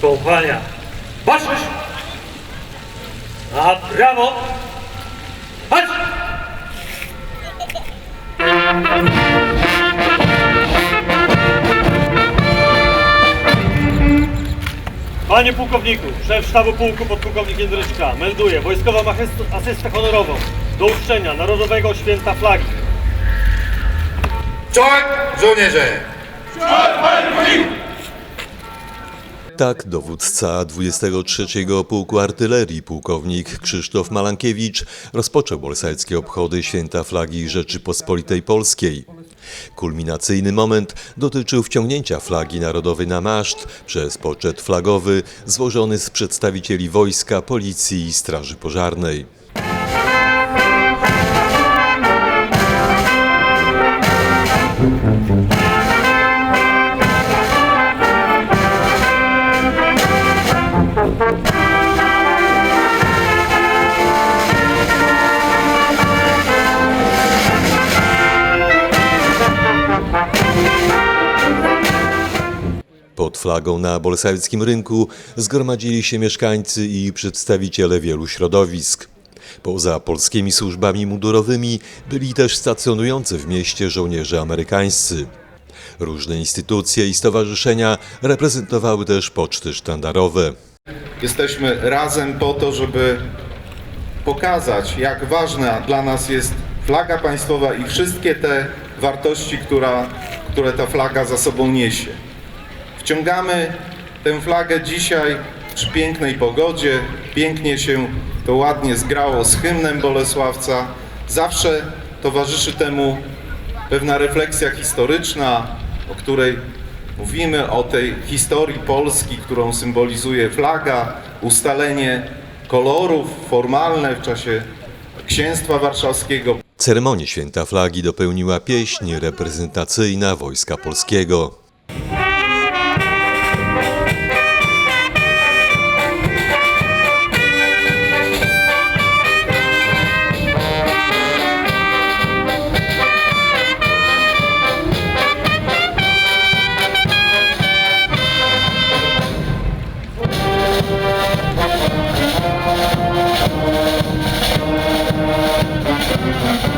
Kompania. Patrzysz! Na prawo! Patrz! Panie pułkowniku, szef sztabu pułku podpułkownik Jędryczka melduje asyst- asystę honorową do uczczenia Narodowego Święta Flagi. Czołem, żołnierze! Tak dowódca 23 Pułku Artylerii pułkownik Krzysztof Malankiewicz rozpoczął bolsajskie obchody Święta Flagi Rzeczypospolitej Polskiej. Kulminacyjny moment dotyczył wciągnięcia flagi narodowej na maszt przez poczet flagowy złożony z przedstawicieli wojska, policji i straży pożarnej. Pod flagą na bolsawickim rynku zgromadzili się mieszkańcy i przedstawiciele wielu środowisk. Poza polskimi służbami mundurowymi byli też stacjonujący w mieście żołnierze amerykańscy. Różne instytucje i stowarzyszenia reprezentowały też poczty sztandarowe. Jesteśmy razem po to, żeby pokazać, jak ważna dla nas jest flaga państwowa i wszystkie te wartości, która, które ta flaga za sobą niesie. Wciągamy tę flagę dzisiaj przy pięknej pogodzie. Pięknie się to ładnie zgrało z hymnem Bolesławca. Zawsze towarzyszy temu pewna refleksja historyczna, o której mówimy, o tej historii Polski, którą symbolizuje flaga, ustalenie kolorów formalne w czasie księstwa warszawskiego. Ceremonię Święta Flagi dopełniła pieśń reprezentacyjna Wojska Polskiego. Thank